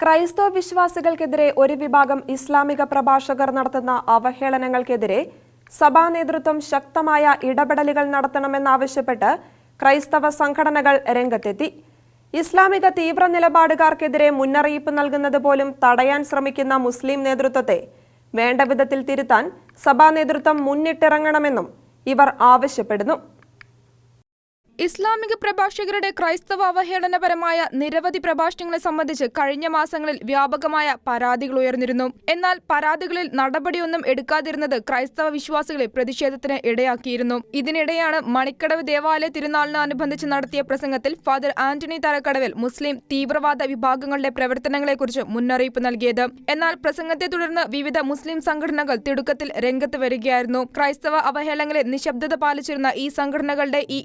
ക്രൈസ്തവ വിശ്വാസികൾക്കെതിരെ ഒരു വിഭാഗം ഇസ്ലാമിക പ്രഭാഷകർ നടത്തുന്ന അവഹേളനങ്ങൾക്കെതിരെ സഭാ നേതൃത്വം ശക്തമായ ഇടപെടലുകൾ നടത്തണമെന്നാവശ്യപ്പെട്ട് ക്രൈസ്തവ സംഘടനകൾ രംഗത്തെത്തി. ഇസ്ലാമിക തീവ്ര നിലപാടുകാർക്കെതിരെ മുന്നറിയിപ്പ് നൽകുന്നത് പോലും തടയാൻ ശ്രമിക്കുന്ന മുസ്ലിം നേതൃത്വത്തെ വേണ്ട വിധത്തിൽ തിരുത്താൻ സഭാ നേതൃത്വം മുന്നിട്ടിറങ്ങണമെന്നും ഇവർ ആവശ്യപ്പെടുന്നു. ഇസ്ലാമിക പ്രഭാഷകരുടെ ക്രൈസ്തവ അവഹേളനപരമായ നിരവധി പ്രഭാഷണങ്ങളെ സംബന്ധിച്ച് കഴിഞ്ഞ മാസങ്ങളിൽ വ്യാപകമായ പരാതികൾ ഉയർന്നിരുന്നു. എന്നാൽ പരാതികളിൽ നടപടിയൊന്നും എടുക്കാതിരുന്നത് ക്രൈസ്തവ വിശ്വാസികളെ പ്രതിഷേധത്തിന് ഇടയാക്കിയിരുന്നു. ഇതിനിടെയാണ് മണിക്കടവ് ദേവാലയ തിരുനാളിനനുബന്ധിച്ച് നടത്തിയ പ്രസംഗത്തിൽ ഫാദർ ആന്റണി തലക്കടവിൽ മുസ്ലിം തീവ്രവാദ വിഭാഗങ്ങളുടെ പ്രവർത്തനങ്ങളെക്കുറിച്ച് മുന്നറിയിപ്പ് നൽകിയത്. എന്നാൽ പ്രസംഗത്തെ തുടർന്ന് വിവിധ മുസ്ലിം സംഘടനകൾ തിടുക്കത്തിൽ രംഗത്ത് വരികയായിരുന്നു. ക്രൈസ്തവ അവഹേളനങ്ങളെ നിശബ്ദത പാലിച്ചിരുന്ന ഈ സംഘടനകളുടെ ഈ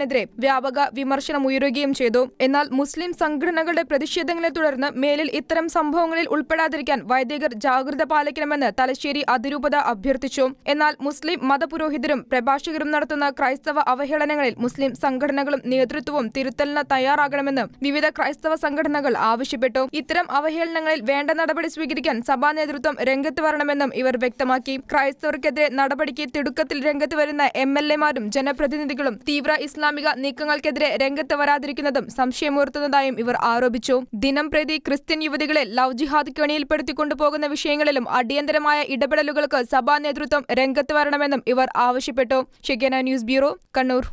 ഇരട്ടത്താപ്പിനെതിരെ വ്യാപക വിമർശനം ഉയരുകയും ചെയ്തു. എന്നാൽ മുസ്ലിം സംഘടനകളുടെ പ്രതിഷേധങ്ങളെ തുടർന്ന് മേലിൽ ഇത്തരം സംഭവങ്ങളിൽ ഉൾപ്പെടാതിരിക്കാൻ വൈദികർ ജാഗ്രത പാലിക്കണമെന്ന് തലശ്ശേരി അതിരൂപത അഭ്യർത്ഥിച്ചു. എന്നാൽ മുസ്ലിം മതപുരോഹിതരും പ്രഭാഷകരും നടത്തുന്ന ക്രൈസ്തവ അവഹേളനങ്ങളിൽ മുസ്ലിം സംഘടനകളും നേതൃത്വവും തിരുത്തലിന് തയ്യാറാകണമെന്ന് വിവിധ ക്രൈസ്തവ സംഘടനകൾ ആവശ്യപ്പെട്ടു. ഇത്തരം അവഹേളനങ്ങളിൽ വേണ്ട നടപടി സ്വീകരിക്കാൻ സഭാ നേതൃത്വം രംഗത്ത് വരണമെന്നും ഇവർ വ്യക്തമാക്കി. ക്രൈസ്തവർക്കെതിരെ നടപടിക്ക് തിടുക്കത്തിൽ രംഗത്ത് വരുന്ന എം എൽ എമാരും ജനപ്രതിനിധികളും തീവ്ര ഇസ്ലാമിക നീക്കങ്ങൾക്കെതിരെ രംഗത്ത് വരാതിരിക്കുന്നതും സംശയമുയർത്തുന്നതായും ഇവർ ആരോപിച്ചു. ദിനം പ്രതി ക്രിസ്ത്യൻ യുവതികളെ ലവ് ജിഹാദ് കെണിയിൽപ്പെടുത്തി കൊണ്ടുപോകുന്ന വിഷയങ്ങളിലും അടിയന്തരമായ ഇടപെടലുകൾക്ക് സഭാ നേതൃത്വം രംഗത്ത് വരണമെന്നും ഇവർ ആവശ്യപ്പെട്ടു. ഷെഗന ന്യൂസ് ബ്യൂറോ കണ്ണൂർ.